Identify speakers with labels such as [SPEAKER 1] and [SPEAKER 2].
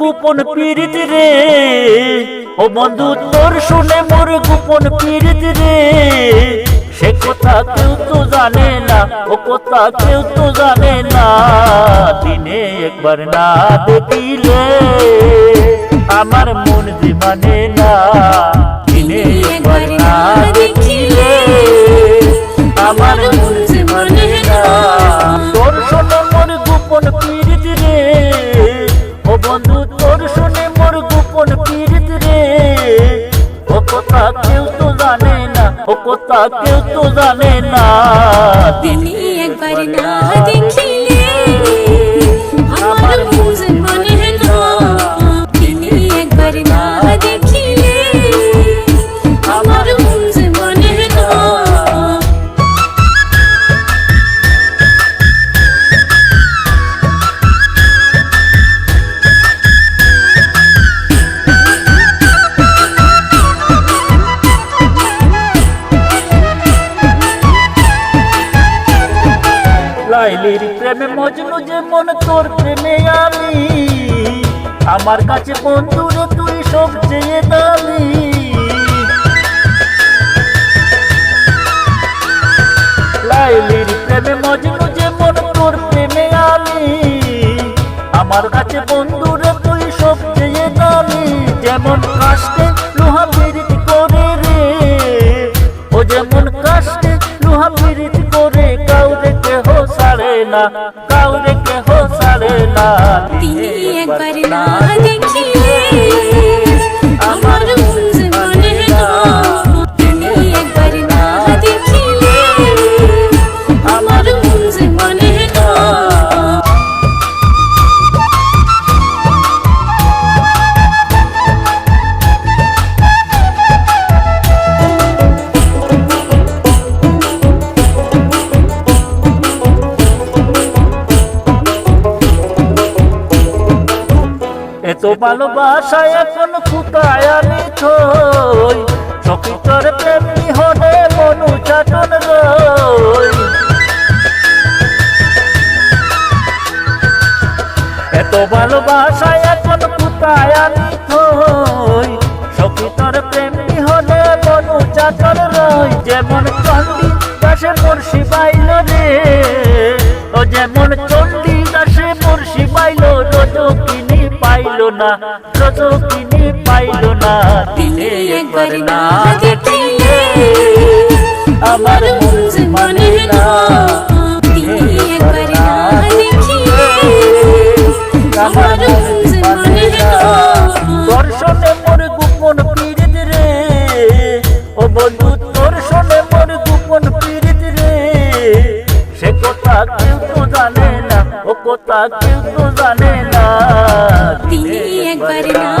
[SPEAKER 1] গোপন পীড়িত রে। ও বন্ধু, তোর শুনে মোর গোপন পীড়িত রে। সে কথা কেউ তো জানে না, ও কথা কেউ তো জানে না। দিনে একবার না দেখিলে আমার মন জীবনে মানে না। কথা কেউ তো জানে না, ও কথা কেউ তো জানে না।
[SPEAKER 2] তিনি একবার না দেখিলে
[SPEAKER 1] লাইলির প্রেমে মজনু যে মন তোর প্রেমে আমি, আমার কাছে বন্ধুরে তুই সবচেয়ে দামি। লাইলির প্রেমে মজনু যে মন তোর প্রেমে আমি, আমার কাছে বন্ধুরে তুই সবচেয়ে দামি। যেমন লোহা পিরিত করে রে, ও যেমন কাস্তে লোহা কেহ সারে না কাউরে কেহ সারে না
[SPEAKER 2] দিনে একবার না দেখিলে
[SPEAKER 1] এত ভালোবাসা এখন ফুটায় আমি থই। সকিতর প্রেমী হলে মনু চাটন রই। এত ভালোবাসা এখন ফুটায় আমি থই। সকিতর প্রেমী হলে মনু চাটন রই। যেমন চন্ডী দাসে মুর্শি পাইল রে ও যেমন না রজকিনী পাইল না। দিলে একবার না দেখিলে আমার মন মানে না। দর্শনে মোর গোপন পীড়িত রে। ও বন্ধু, দর্শনে মোর কথা কেউ তো জানে না। ও কথা কেউ তো জানে না।
[SPEAKER 2] তিনি একবার না